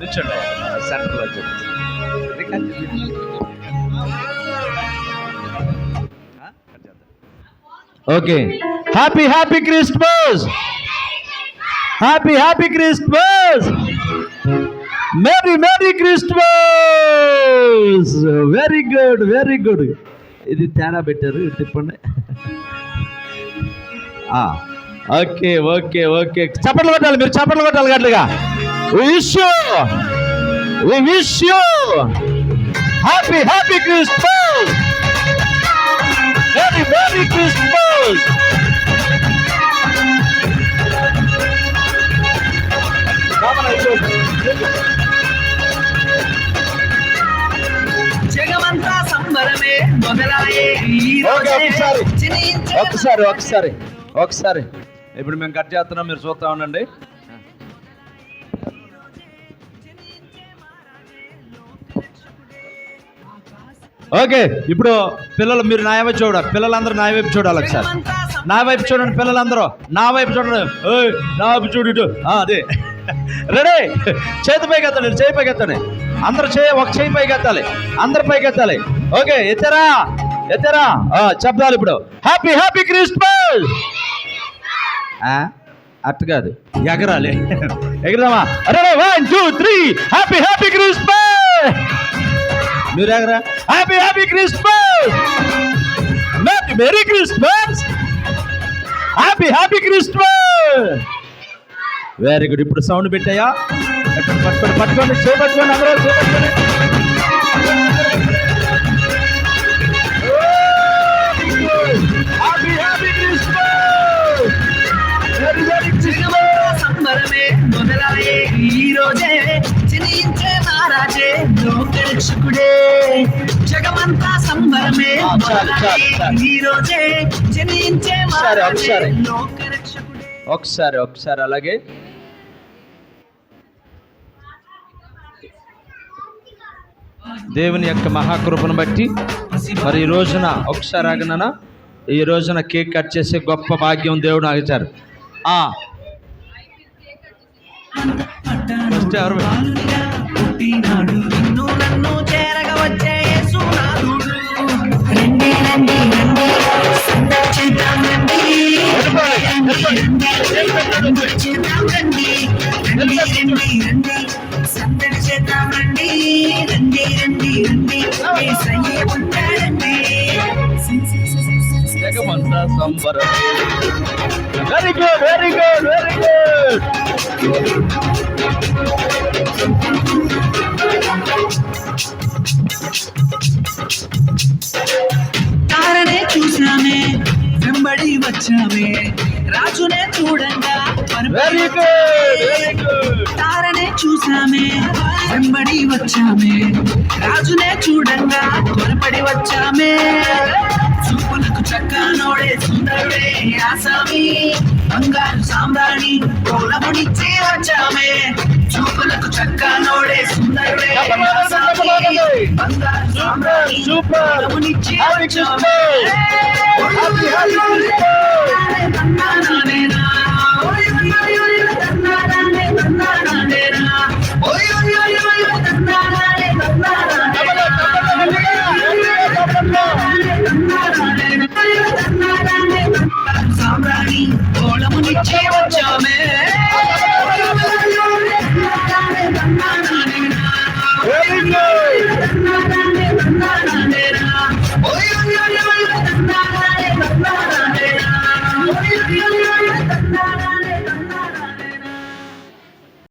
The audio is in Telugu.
నిల్చోండి. సెంటర్లో okay. Happy happy Christmas happy happy Christmas merry merry Christmas very good very good ఇది తేడా పెట్టారు తిప్పండి. Okay okay okay. చప్పట్లు కొట్టాలి మీరు చప్పట్లు కొట్టాలి గట్లుగా wish we wish you happy happy Christmas very very Christmas జగమంతా సంబరమే మొదలాయే ఈ ఒకసారి. ఒకసారి ఒకసారి. ఒకసారి. ఇప్పుడు మేము కట్ చేస్తున్నాం మీరు చూస్తా ఉండండి. ఓకే ఇప్పుడు పిల్లలు మీరు నా వైపు చూడాలి పిల్లలందరూ నా వైపు చూడాలి ఒకసారి నా వైపు చూడండి పిల్లలందరూ నా వైపు చూడండి. నా వైపు చూడు అదే. రెడీ. చేతి పైకి ఎత్తండి చేయి పైకి ఎత్తండి. అందరూ చేయి ఒక చేయి పైకి ఎత్తాలి. అందరు పైకి ఎత్తాలి. ఓకే ఎత్తారా? ఎత్తారా? చెప్దాలి ఇప్పుడు. హ్యాపీ హ్యాపీ క్రిస్మస్ అట్టు కాదు ఎగరాలి. ఎగరదామా? అరే one two three happy happy Christmas మీరు ఎగరా happy happy Christmas merry Christmas happy happy Christmas very good ఇప్పుడు సౌండ్ పెట్టాయా? పట్టుకోండి పట్టుకోండి పట్టుకోండి చేపట్టుకోండి అందరూ చేపట్టుకోండి. జగమంతా సంబరమే. ఈ రోజే జనించే ఒకసారి, ఒకసారి. అలాగే. దేవుని యొక్క మహాకృపను బట్టి మరి ఈ రోజున ఒకసారి ఆగననా? ఈ రోజున కేక్ కట్ చేసే గొప్ప భాగ్యం దేవుడు ఇచ్చారు. ఆ. ఎవరు? సందడి చేద్దామండి రండి రండి రండి. ఉంటాడండి సంబరం చూడంగా వెరీ గుడ్ వెరీ గుడ్ తారనే చూసామే వెంబడి వచ్చామే. రాజునే చూడంగా త్వరపడి వచ్చామే. చూపులకు చక్కనోడే సుందరుడే ఆసామి బంగారు సామ్రాణి కోలమునిచ్చే వచ్చామే. చూపులకు చక్కనోడే సుందరుడే బంగారు సామ్రాణి హ్యాపీ వచ్చామే.